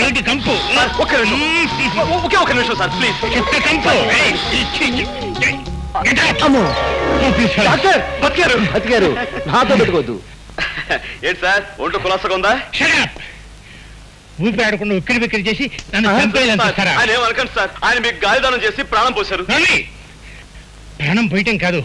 ఏంటి? కంపు? సార్, ఒక్క నిమిషం. ఒ- ఒకే ఒక నిమిషం సార్ ప్లీజ్. చెత్త కంపు? ఏయ్, ఇచ్చి, ఇచ్చి. Get out. అమ్మో Please, sir. డాక్టర్ బతికారు. బతికారు. నాతో పెట్టుకోవద్దు ఏంటి సార్ ఒంట్లో కులాసగా ఉందా? Shut up. ఊపిరి ఆడకుండా ఉక్కిరి బిక్కిరి చేసి నన్ను? చంపేయాలని ఆయన ఏమనకండి సార్. ఆయన మీకు గాలిదానం చేసి ప్రాణం పోశారు! ప్రాణం పోయటం కాదు.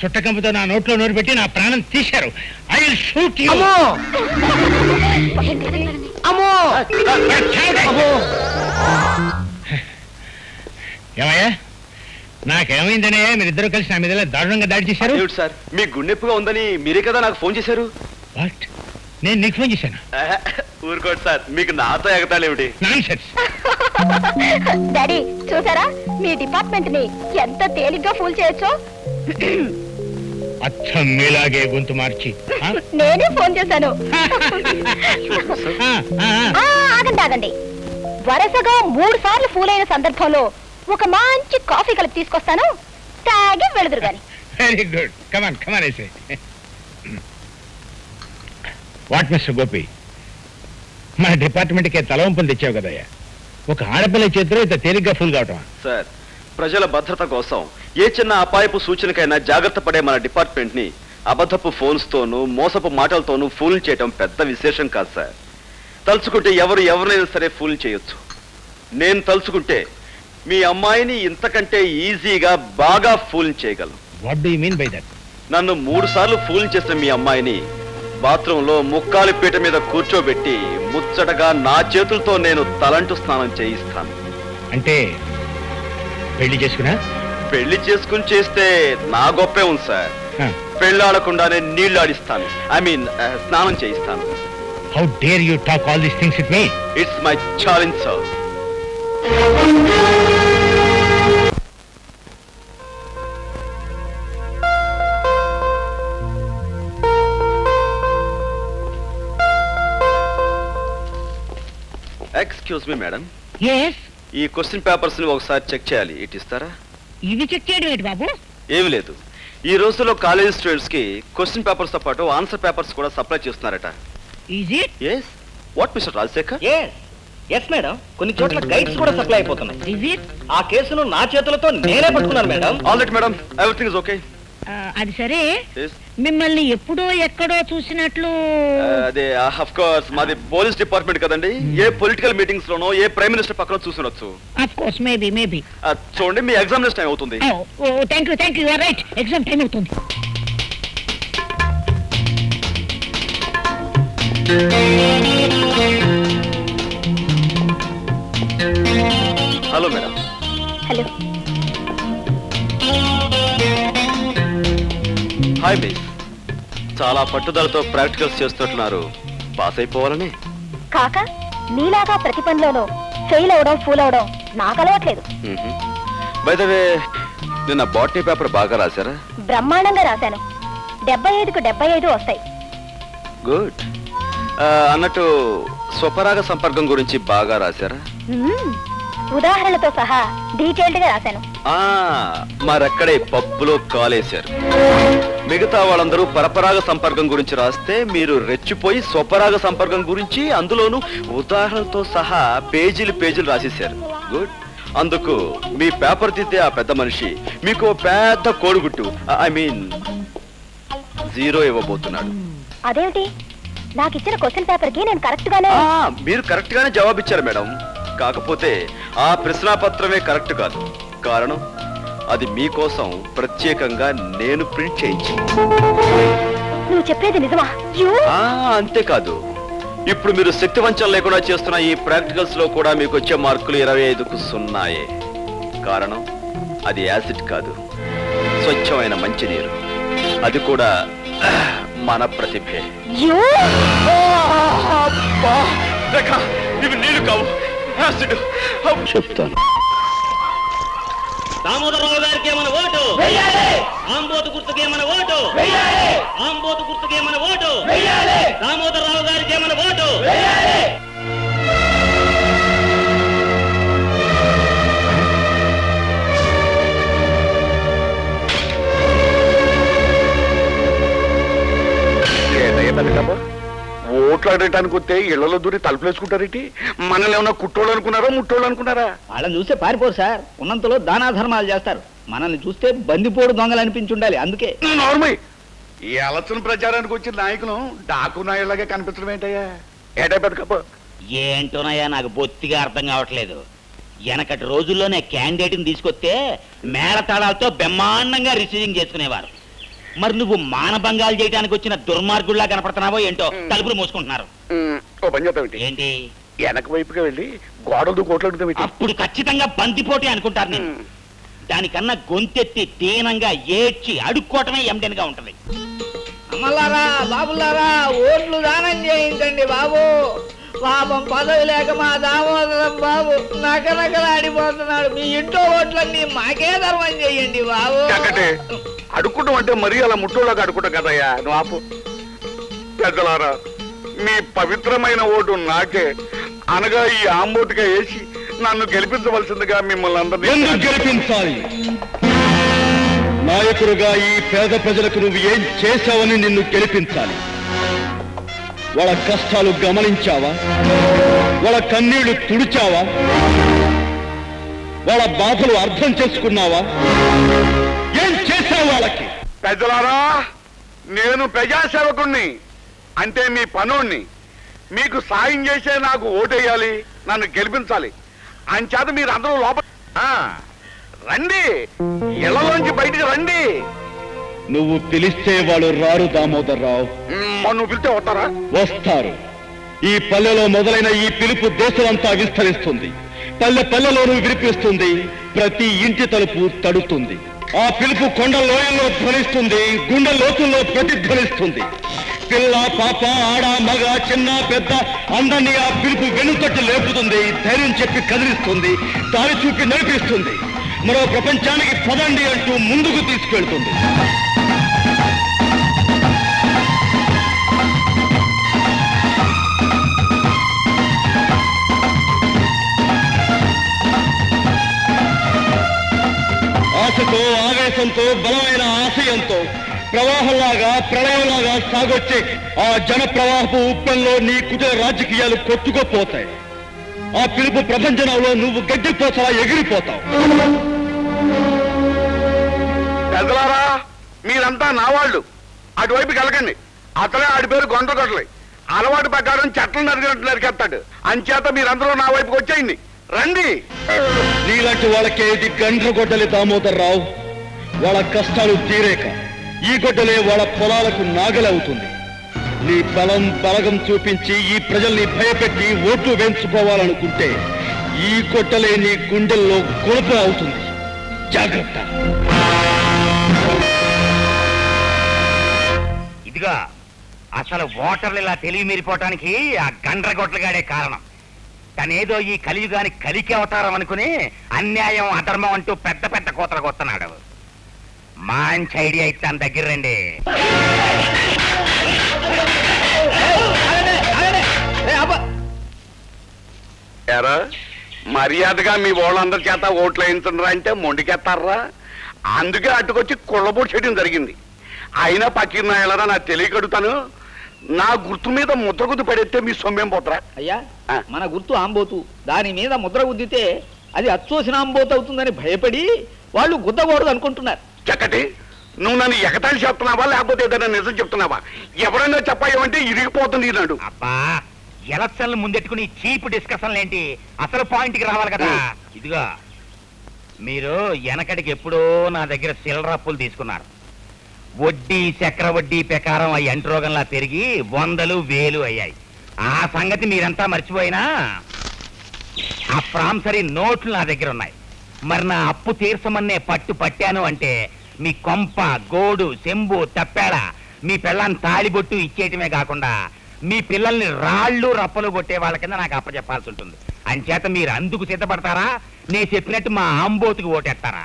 చుట్టకంపుతో నా నోట్లో నోరు పెట్టి నా ప్రాణం తీశారు. ఐ విల్ షూట్ యు అమ్మో! అమ్మో! అమ్మో! ఏమయ్యా? నాకేమైందనే? మీరిద్దరూ కలిసి నా మీద దారుణంగా దాడి చేశారు? సార్? మీకు గుండెప్పుగా ఉందని మీరే కదా నాకు ఫోన్ చేశారు? వాట్? నేను నీకు ఫోన్ చేశాను? ఊరుకోండి సార్. మీకు నాతో సెన్స్ డాడీ చూసారా? మీ డిపార్ట్మెంట్ని ఎంత తేలిగ్గా ఫూల్ చేయొచ్చో? అచ్చం మీలాగే గొంతు మార్చి? నేనే ఫోన్ చేశాను. ఆ, ఆ, ఆ. ఆ, ఆగండి ఆగండి. వరుసగా మూడు సార్లు ఫూల్ అయిన సందర్భంలో ఒక మంచి కాఫీ కలిపి తీసుకొస్తాను. తాగి వెళుదురు గాని. Very good come on come on వేసే వాట్ మిస్టర్ గోపి? మన డిపార్ట్మెంట్కి తలవంపులు తెచ్చావు కదయ్యా. ఒక ఆడపిల్ల చేతిలో ఇంత తేలిగ్గా ఫుల్ కావటం సార్ ప్రజల భద్రత కోసం ఏ చిన్న అపాయపు సూచనకైనా జాగ్రత్త పడే మన డిపార్ట్మెంట్ని అబద్ధపు ఫోన్స్ తోనూ మోసపు మాటలతోనూ ఫూల్ చేయటం పెద్ద విశేషం కాదు సార్. తలుచుకుంటే ఎవరు ఎవరినైనా సరే ఫూల్ చేయొచ్చు. నేను తలుచుకుంటే మీ అమ్మాయిని ఇంతకంటే ఈజీగా బాగా ఫూల్ చేయగలను. What do you mean by that నన్ను మూడు సార్లు ఫూల్ చేసిన మీ అమ్మాయిని బాత్రూంలో ముక్కాలి పీట మీద కూర్చోబెట్టి ముచ్చటగా నా చేతులతో నేను తలంటు స్నానం చేయిస్తాను. అంటే పెళ్ళి చేసుకున్నా? పెళ్ళి చేసుకుని చేస్తే నా గొప్పే ఉంది సార్. పెళ్ళాడకుండానే నీళ్ళు ఆడిస్తాను ఐ మీన్ స్నానం చేయిస్తాను. How dare you talk all these things with me it's my challenge sir excuse me madam yes ఈ క్వశ్చన్ పేపర్స్ని ఒకసారి చెక్ చేయాలి. ఇటు ఇస్తారా? ఇవి చెక్ చేయడం ఏంటి బాబు? ఏమి లేదు. ఈ రోజుల్లో కాలేజ్ స్టూడెంట్స్కి క్వశ్చన్ పేపర్స్తో పాటు ఆన్సర్ పేపర్స్ కూడా సప్లై చేస్తున్నారట. Is it yes what mister Rajasekhar? Yes madam కొన్ని చోట్ల గైడ్స్ కూడా సప్లై అయిపోతున్నాయి. ఈజ్ ఇట్ ఆ కేసును నా చేతులతో నేనే పట్టుకున్నాను madam all right madam everything is okay అది సరే. మిమ్మల్ని ఎప్పుడో ఎక్కడో చూసినట్లు అదే ఆఫ్ కోర్స్ మాది పోలీస్ డిపార్ట్మెంట్ కదండి. ఏ పొలిటికల్ మీటింగ్స్ లోనో ఏ ప్రైమ్ మినిస్టర్ పక్కన చూసుండొచ్చు. ఆఫ్ కోర్స్ మేబీ మేబీ చూడండి మీ ఎగ్జామినేషన్ టైం అవుతుంది. Thank you thank you right exam time అవుతుంది. Hello madam hello hi miss చాలా పట్టుదలతో ప్రాక్టికల్స్ చేస్తున్నట్టున్నారు. పాస్ అయిపోవాలని. కాక నీలాగా ప్రతి పనిలోనూ ఫెయిల్ అవడం ఫూల్ అవడం నాకు అలవాట్లేదు. బై ద వే నిన్న బాటనీ పేపర్ బాగా రాశారా? బ్రహ్మాండంగా రాశాను. డెబ్బై ఐదుకు డెబ్బై ఐదు వస్తాయి గుడ్ అన్నట్టు స్వపరాగ సంపర్కం గురించి బాగా రాశారా? మ్మ్. ఉదాహరణలతో సహా డీటెయిల్డ్గా రాశాను. ఆ మరక్కడే పప్పులో కాలేశారు. మిగతా వాళ్ళందరూ పరపరాగ సంపర్కం గురించి రాస్తే మీరు రెచ్చిపోయి స్వపరాగ సంపర్కం గురించి అందులోనూ ఉదాహరణలతో సహా పేజీలు పేజీలు రాసేశారు. గుడ్ అందుకు మీ పేపర్ తీస్తే ఆ పెద్ద మనిషి మీకు పెద్ద కోడిగుట్టు ఐ మీన్ జీరో ఇవ్వబోతున్నాడు. అదేమిటి? నాకు ఇచ్చిన క్వశ్చన్ పేపర్కి నేను కరెక్ట్ గానే ఆ, మీరు కరెక్ట్ గానే జవాబిచ్చారు మేడం. కాకపోతే ఆ ప్రశ్నాపత్రమే కరెక్ట్ కాదు. కారణం? అది మీకోసం ప్రత్యేకంగా నేను ప్రింట్ చేయించాను నువ్వు చెప్పేది నిజమా? అంతేకాదు ఇప్పుడు మీరు శక్తి వంచన లేకుండా చేస్తున్న ఈ ప్రాక్టికల్స్లో కూడా మీకు వచ్చే మార్కులు ఇరవై ఐదుకు సున్నాయే. కారణం అది యాసిడ్ కాదు. స్వచ్ఛమైన మంచినీరు. అది కూడా మన ప్రతిభే. కావు. చెప్తాను. దామోదరరావు గారికి ఏమైనా ఓటు? ఆంబోతు గుర్తుకి ఏమైనా ఓటు? ఆంబోతు గుర్తుకి ఏమైనా ఓటు? దామోదరరావు గారికి ఏమైనా ఓటు? ఓట్లు ఓట్లాడటానికి వస్తే ఇళ్ళలో దూరి తలుపులేసుకుంటారేంటి మనల్ని ఏమన్నా కుట్టోళ్ళు అనుకున్నారా ముట్టోళ్ళు అనుకున్నారా? వాళ్ళని చూస్తే పారిపోరు సార్. ఉన్నంతలో దానా ధర్మాలు చేస్తారు. మనల్ని చూస్తే బందిపోడు దొంగలు అనిపించి ఉండాలి అందుకే. నార్మల్ ఈ ఎలక్షన్ ప్రచారానికి వచ్చిన నాయకులు డాకు నాయుళ్ళగా కనిపించడం ఏంటయ్యా? ఏటా కప్ప ఏంటోనయ్యా నాకు బొత్తిగా అర్థం కావట్లేదు. వెనకటి రోజుల్లోనే క్యాండిడేట్ని తీసుకొస్తే మేళతాళాలతో బ్రహ్మాండంగా రిసీవింగ్ చేసుకునేవారు. మరి నువ్వు మానభంగాలు చేయడానికి వచ్చిన దుర్మార్గుల్లా కనపడుతున్నావో ఏంటో తలుపులు మూసుకుంటున్నారు. ఉమ్, ఓ పని చేద్దాం ఏంటి? వెనక వైపుగా వెళ్ళి గోడలు కోట్లు అప్పుడు ఖచ్చితంగా బందిపోటీ అనుకుంటారు నేను. దానికన్నా గొంతెత్తి దీనంగా ఏడ్చి అడుక్కోవటమే ఎండెన్గా ఉంటది. అమ్మలారా బాబులారా ఓట్లు దానం చేయించండి బాబు. పాపం పదవి లేక మా దామోదరం బాబు నకనకలాడిపోతున్నాడు మీ ఇంట్లో ఓట్లన్నీ మాకే ధర్మం చేయండి బాబు. అడుక్కుంటాం అంటే మరీ అలా ముట్టోళ్ళగా అడుకుంటాం కదయ్యా. నువ్వు ఆపు. పెద్దలారా మీ పవిత్రమైన ఓటు నాకే. అనగా ఈ ఆంబోటుగా వేసి నన్ను గెలిపించవలసిందిగా మిమ్మల్ని ఎందుకు అందరినీ గెలిపించాలి? నాయకుడుగా ఈ పేద ప్రజలకు నువ్వు ఏం చేశావని నిన్ను గెలిపించాలి. వాళ్ళ కష్టాలు గమనించావా? వాళ్ళ కన్నీళ్ళు తుడిచావా? వాళ్ళ బాధలు అర్థం చేసుకున్నావా? ఏం చేశావు వాళ్ళకి? పెద్దలారా నేను ప్రజాసేవకుణ్ణి అంటే మీ పనుణ్ణి. మీకు సాయం చేసే నాకు ఓటేయాలి నన్ను గెలిపించాలి. అంచేత మీరు అందరూ లోపల రండి. ఇళ్ళలోంచి బయటికి రండి. నువ్వు పిలిస్తే వాళ్ళు రారు దామోదర్రావు మ్, మరి నువ్వు పిలిస్తే వస్తారా? వస్తారు. ఈ పల్లెలో మొదలైన ఈ పిలుపు దేశమంతా విస్తరిస్తుంది. పల్లె పల్లెలోనూ వినిపిస్తుంది ప్రతి ఇంటి తలుపు తడుతుంది. ఆ పిలుపు కొండ లోయల్లో ధ్వనిస్తుంది. గుండె లోతుల్లో ప్రతిధ్వనిస్తుంది. పిల్ల పాప ఆడ మగ చిన్న పెద్ద అందరినీ ఆ పిలుపు వెనుతట్టి లేపుతుంది. ధైర్యం చెప్పి కదిలిస్తుంది. దారి చూపి నడిపిస్తుంది. మరో ప్రపంచానికి పదండి అంటూ ముందుకు తీసుకెళ్తుంది. ఆశతో ఆవేశంతో బలమైన ఆశయంతో ప్రవాహంలాగా ప్రళయంలాగా సాగొచ్చే ఆ జన ప్రవాహపు ఉప్పంలో నీ కుటుంబ రాజకీయాలు కొట్టుకోపోతాయి. ఆ పిలుపు ప్రపంచంలో నువ్వు గడ్డిపోతావా ఎగిరిపోతావు. పెద్దలారా మీరంతా నా వాళ్ళు. అటువైపుకి వెళ్ళకండి. అతలే ఆడి పేరు గొంటగొట్టలే అలవాటు ప్రకారం చెట్లు నరికినట్టు నరికేస్తాడు. అంచేత మీరందరూ నా వైపుకి వచ్చేయండి. రండి. నీలాంటి వాళ్ళకే ఇది గండ్ర గొడ్డలి దామోదర్ రావు వాళ్ళ కష్టాలు తీరేక. ఈ గొడ్డలే వాళ్ళ పొలాలకు నాగలవుతుంది. నీ బలం బలగం చూపించి ఈ ప్రజల్ని భయపెట్టి ఓట్లు వేయించుకోవాలనుకుంటే ఈ కొట్టలే నీ గుండెల్లో గొలుపు అవుతుంది. జాగ్రత్త. ఇదిగా అసలు ఓటర్లు ఇలా తెలివి మీరిపోవటానికి ఆ గండ్రగొట్లగాడే కారణం. తనేదో ఈ కలియుగాని కలికి అవతారం అనుకుని అన్యాయం అధర్మం అంటూ పెద్ద పెద్ద కోతలు కొత్తన్నాడు మంచి ఐడియా ఇస్తాను దగ్గర రండి. మర్యాదగా మీ వాళ్ళందరి చేత ఓట్లు వేయించండిరా అంటే మొండికెత్తారా? అందుకే అటుకొచ్చి కుళ్ళబోటు చేయడం జరిగింది. అయినా పక్కిన ఎలారా నాకు తెలియకడుతాను నా గుర్తు మీద ముద్రగుద్దు పడేస్తే మీ సొమ్మేం పోతరా అయ్యా. మన గుర్తు ఆంబోతు. దాని మీద ముద్ర గుద్దితే అది అచ్చోసిన ఆంబోతు అవుతుందని భయపడి వాళ్ళు గుద్దకూడదు అనుకుంటున్నారు. చక్కటి నువ్వు నన్ను ఎగతాళి చెప్తున్నావా లేకపోతే ఏదైనా నిజం చెప్తున్నావా? ఎవరైనా చెప్పాయంటే ఇరిగిపోతుంది నాడు అబ్బా ఎలక్షన్లు ముందెట్టుకుని చీప్ డిస్కషన్లు ఏంటి? అసలు పాయింట్కి రావాలి కదా. ఇదిగో. మీరు వెనకటికి ఎప్పుడో నా దగ్గర చిల్లర అప్పులు తీసుకున్నారు. వడ్డీ చక్ర వడ్డీ ప్రకారం అవి అంటురోగంలా పెరిగి వందలు వేలు అయ్యాయి. ఆ సంగతి మీరంతా మర్చిపోయినా ఆ ప్రాంసరీ నోట్లు నా దగ్గర ఉన్నాయి. మరి నా అప్పు తీర్చమన్నే పట్టు పట్టాను అంటే మీ కొంప గోడు చెంబు తప్పేడ మీ పిల్లని తాళిబొట్టు ఇచ్చేయటమే కాకుండా మీ పిల్లల్ని రాళ్ళు రప్పలు కొట్టే వాళ్ళ కింద నాకు అప్పచెప్పాల్సి ఉంటుంది. అంచేత మీరు అందుకు సిద్ధపడతారా? నేను చెప్పినట్టు మా ఆంబోతుకి ఓటేస్తారా?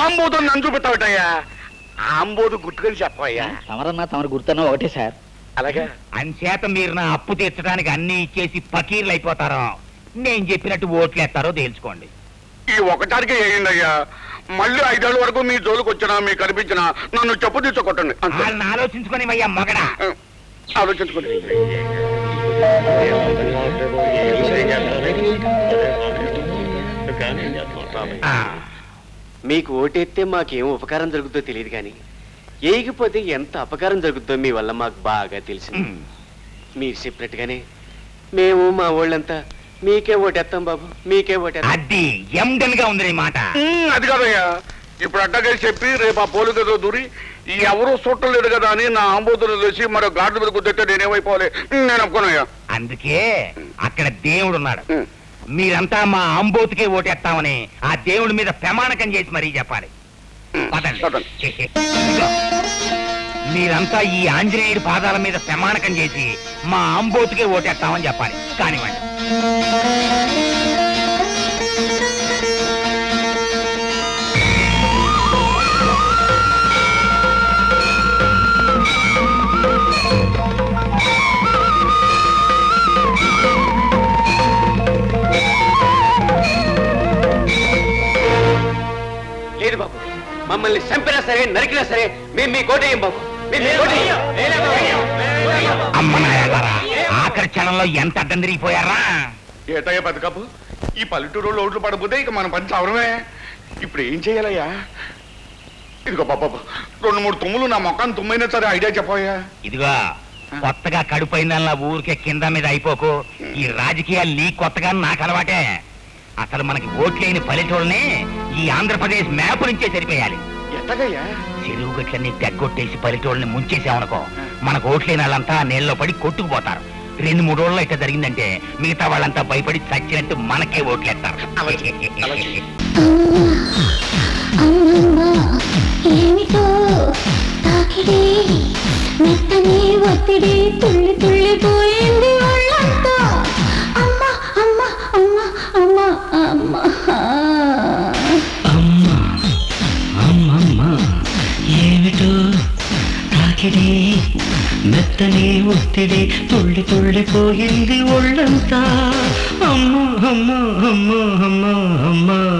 ఆంబోదు నన్ను చూపెట్టావటయ్యా ఆంబోదు గుర్తుకొని చెప్పవయ్యా. తమరన్నా తమరు గుర్తన్నా ఒకటే సార్. అలాగే? అంచేత మీరు నా అప్పు తీర్చడానికి అన్ని ఇచ్చేసి పకీర్లు అయిపోతారో నేను చెప్పినట్టు ఓట్లేస్తారో తేల్చుకోండి. ఈ ఒకటానికి వేయండి అయ్యా మళ్ళీ ఐదేళ్ళ వరకు మీ జోలికి వచ్చినా మీకు కనిపించినా నన్ను చెప్పు తీసుకో కొట్టండి అంతే. వాళ్ళని ఆలోచించుకొని అయ్యా మొగడా మీకు ఓటెత్తే మాకేం ఉపకారం జరుగుతుందో తెలియదు కానీ ఏగిపోతే ఎంత అపకారం జరుగుతుందో మీ వల్ల మాకు బాగా తెలిసింది. ఉమ్. మీరు చెప్పినట్టుగానే మేము మా వాళ్ళంతా మీకే ఓటేస్తాం బాబు మీకే ఓటేస్తాం అది ఎండన్గా ఉంది మాట. అది కాదయ్యా. ఇప్పుడు అట్టగా చెప్పి రేపు ఆ పోలికతో దూరి ఈ ఎవరూ చూడలేదు కదా అని నా ఆంబోతులు తెలిసి మరో గాడ్ల మీద కుదిరితే నేనేమైపోవాలి నేను ఒప్పుకున్నాయా అందుకే అక్కడ దేవుడు ఉన్నాడు. మీరంతా మా అంబోతుకే ఓటేస్తామని ఆ దేవుడి మీద ప్రమాణకం చేసి మరీ చెప్పాలి. పదండి. పదండి. ఇదిగో, మీరంతా ఈ ఆంజనేయుడి పాదాల మీద ప్రమాణకం చేసి మా అంబోతుకే ఓటేస్తామని చెప్పాలి. కానివ్వండి. నరికినా సరే మేము మీ కోటేయం బాబు. ఆఖరి క్షణంలో ఎంత అడ్డం తిరిగిపోయారా? ఏటయ్యా బతుకపు ఈ పల్లెటూరు ఓట్లు పడకపోతే ఇక మన పని చవరమే ఇప్పుడు ఏం చేయాలయ్యా? ఇదిగో పాప రెండు మూడు తుమ్ములు నా మొక్కను తుమ్మైనా సరే ఐడియా చెప్పయ్యా ఇదిగో కొత్తగా కడుపైందల్లా ఊరికే కింద మీద అయిపోకు. ఈ రాజకీయాలు నీ కొత్తగా నాకు అలవాటే. అసలు మనకి ఓట్లేని పల్లెటూళ్ళని ఈ ఆంధ్రప్రదేశ్ మ్యాప్ నుంచే సరిపోయాలి చెరువు గట్లన్నీ తెగ్గొట్టేసి పల్లెటూళ్ళని ముంచేసామనుకో మనకు ఓట్లేని వాళ్ళంతా నీళ్ళలో పడి కొట్టుకుపోతారు. రెండు మూడు రోజుల్లో ఇట్లా జరిగిందంటే మిగతా వాళ్ళంతా భయపడి చచ్చినట్టు మనకే ఓట్లేస్తారు. అమ్మమ్మ ఏమిటో తాకిడి మెత్తని ఒత్తిడి తుళ్ళి తుళ్ళిపోయింది ఒళ్ళంతా. అమ్మ అమ్మ అమ్మ అమ్మ అమ్మ అమ్మ. తాకిడి మెత్తని ఒత్తిడి తుళ్ళి తుళ్ళిపోయింది ఒళ్ళంతా. అమ్మ అమ్మ అమ్మ అమ్మ అమ్మ.